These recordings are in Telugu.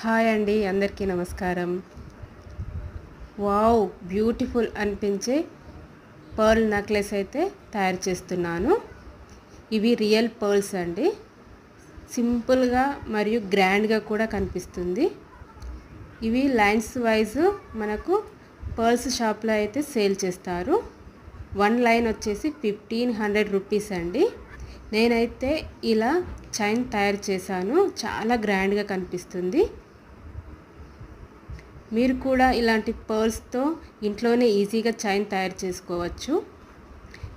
హాయ్ అండి అందరికీ నమస్కారం. వావ్ బ్యూటిఫుల్ అనిపించే పర్ల్ నెక్లెస్ అయితే తయారు చేస్తున్నాను. ఇవి రియల్ పర్ల్స్ అండి. సింపుల్గా మరియు గ్రాండ్గా కూడా కనిపిస్తుంది. ఇవి లైన్స్ వైజ్ మనకు పర్ల్స్ షాప్లో అయితే సేల్ చేస్తారు. వన్ లైన్ వచ్చేసి ఫిఫ్టీన్ హండ్రెడ్ రూపీస్ అండి. నేనైతే ఇలా చైన్ తయారు చేశాను. చాలా గ్రాండ్గా కనిపిస్తుంది. మీరు కూడా ఇలాంటి పర్ల్స్తో ఇంట్లోనే ఈజీగా చైన్ తయారు చేసుకోవచ్చు.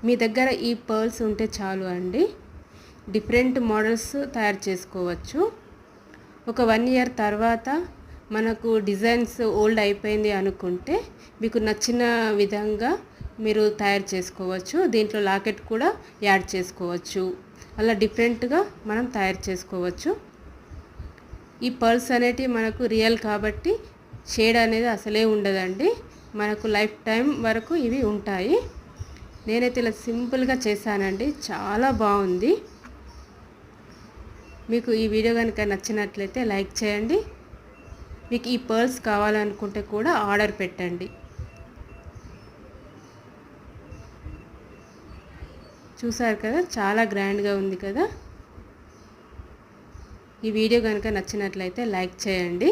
మీ దగ్గర ఈ పర్ల్స్ ఉంటే చాలు అండి. డిఫరెంట్ మోడల్స్ తయారు చేసుకోవచ్చు. ఒక వన్ ఇయర్ తర్వాత మనకు డిజైన్స్ ఓల్డ్ అయిపోయింది అనుకుంటే మీకు నచ్చిన విధంగా మీరు తయారు చేసుకోవచ్చు. దీంట్లో లాకెట్ కూడా యాడ్ చేసుకోవచ్చు. అలా డిఫరెంట్గా మనం తయారు చేసుకోవచ్చు. ఈ పర్ల్స్ అనేటివి మనకు రియల్ కాబట్టి షేడ్ అనేది అసలే ఉండదండి. మనకు లైఫ్ టైం వరకు ఇవి ఉంటాయి. నేనైతే ఇలా సింపుల్గా చేశానండి. చాలా బాగుంది. మీకు ఈ వీడియో కనుక నచ్చినట్లయితే లైక్ చేయండి. మీకు ఈ పర్ల్స్ కావాలనుకుంటే కూడా ఆర్డర్ పెట్టండి. చూసారు కదా చాలా గ్రాండ్గా ఉంది కదా. ఈ వీడియో కనుక నచ్చినట్లయితే లైక్ చేయండి.